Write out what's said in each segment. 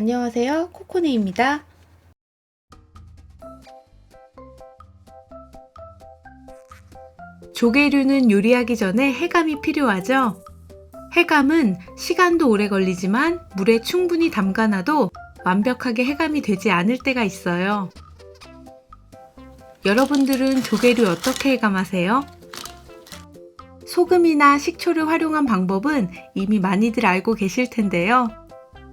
안녕하세요. 코코네입니다. 조개류는 요리하기 전에 해감이 필요하죠. 해감은 시간도 오래 걸리지만 물에 충분히 담가놔도 완벽하게 해감이 되지 않을 때가 있어요. 여러분들은 조개류 어떻게 해감하세요? 소금이나 식초를 활용한 방법은 이미 많이들 알고 계실 텐데요.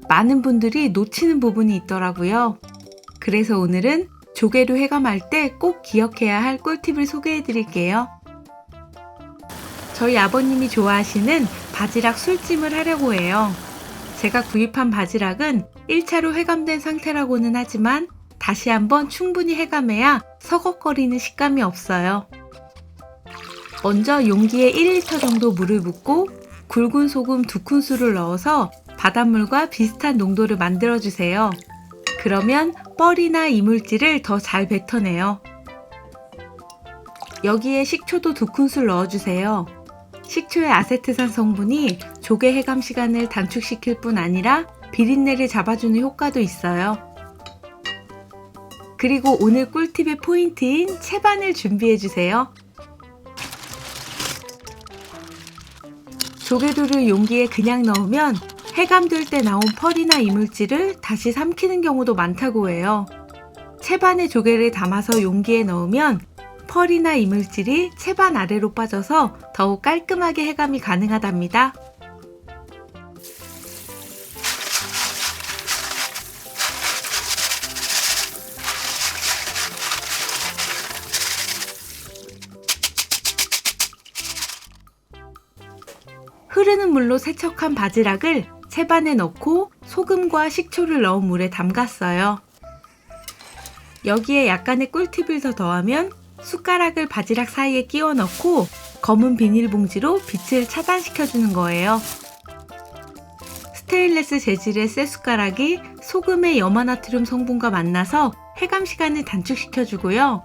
많은 분들이 놓치는 부분이 있더라고요. 그래서 오늘은 조개류 해감할 때 꼭 기억해야 할 꿀팁을 소개해 드릴게요. 저희 아버님이 좋아하시는 바지락 술찜을 하려고 해요. 제가 구입한 바지락은 1차로 해감된 상태라고는 하지만 다시 한번 충분히 해감해야 서걱거리는 식감이 없어요. 먼저 용기에 1리터 정도 물을 붓고 굵은 소금 2큰술을 넣어서 바닷물과 비슷한 농도를 만들어주세요. 그러면 뻘이나 이물질을 더 잘 뱉어내요. 여기에 식초도 2큰술 넣어주세요. 식초의 아세트산 성분이 조개 해감 시간을 단축시킬 뿐 아니라 비린내를 잡아주는 효과도 있어요. 그리고 오늘 꿀팁의 포인트인 채반을 준비해주세요. 조개류를 용기에 그냥 넣으면 해감될 때 나온 펄이나 이물질을 다시 삼키는 경우도 많다고 해요. 채반에 조개를 담아서 용기에 넣으면 펄이나 이물질이 채반 아래로 빠져서 더욱 깔끔하게 해감이 가능하답니다. 흐르는 물로 세척한 바지락을 채반에 넣고 소금과 식초를 넣은 물에 담갔어요. 여기에 약간의 꿀팁을 더 더하면 숟가락을 바지락 사이에 끼워 넣고 검은 비닐봉지로 빛을 차단시켜 주는 거예요. 스테인레스 재질의 쇠 숟가락이 소금의 염화나트륨 성분과 만나서 해감 시간을 단축시켜 주고요.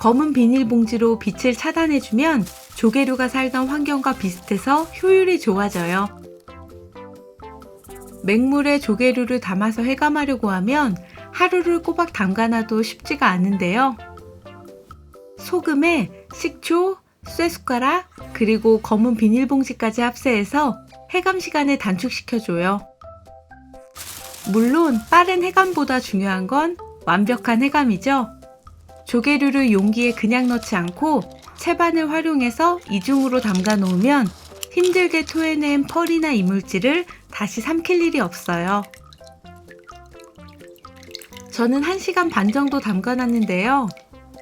검은 비닐봉지로 빛을 차단해주면 조개류가 살던 환경과 비슷해서 효율이 좋아져요. 맹물에 조개류를 담아서 해감하려고 하면 하루를 꼬박 담가놔도 쉽지가 않은데요. 소금에 식초, 쇠숟가락, 그리고 검은 비닐봉지까지 합세해서 해감 시간을 단축시켜줘요. 물론 빠른 해감보다 중요한 건 완벽한 해감이죠. 조개류를 용기에 그냥 넣지 않고 채반을 활용해서 이중으로 담가 놓으면 힘들게 토해낸 펄이나 이물질을 다시 삼킬 일이 없어요. 저는 1시간 반 정도 담가 놨는데요.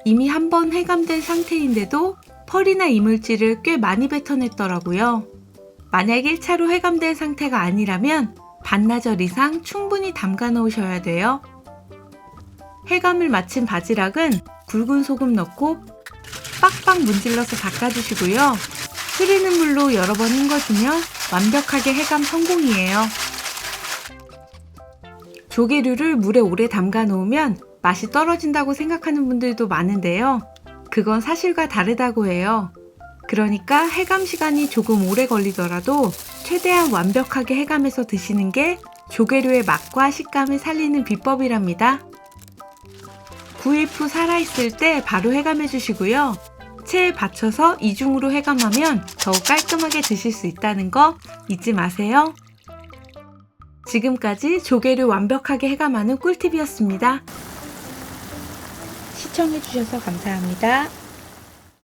이미 한 번 해감된 상태인데도 펄이나 이물질을 꽤 많이 뱉어냈더라고요. 만약 1차로 해감된 상태가 아니라면 반나절 이상 충분히 담가 놓으셔야 돼요. 해감을 마친 바지락은 굵은 소금 넣고 빡빡 문질러서 닦아주시고요. 흐르는 물로 여러 번 헹궈주면 완벽하게 해감 성공이에요. 조개류를 물에 오래 담가 놓으면 맛이 떨어진다고 생각하는 분들도 많은데요. 그건 사실과 다르다고 해요. 그러니까 해감 시간이 조금 오래 걸리더라도 최대한 완벽하게 해감해서 드시는 게 조개류의 맛과 식감을 살리는 비법이랍니다. 구입 후 살아있을 때 바로 해감해 주시고요. 체에 받쳐서 이중으로 해감하면 더욱 깔끔하게 드실 수 있다는 거 잊지 마세요. 지금까지 조개를 완벽하게 해감하는 꿀팁이었습니다. 시청해주셔서 감사합니다.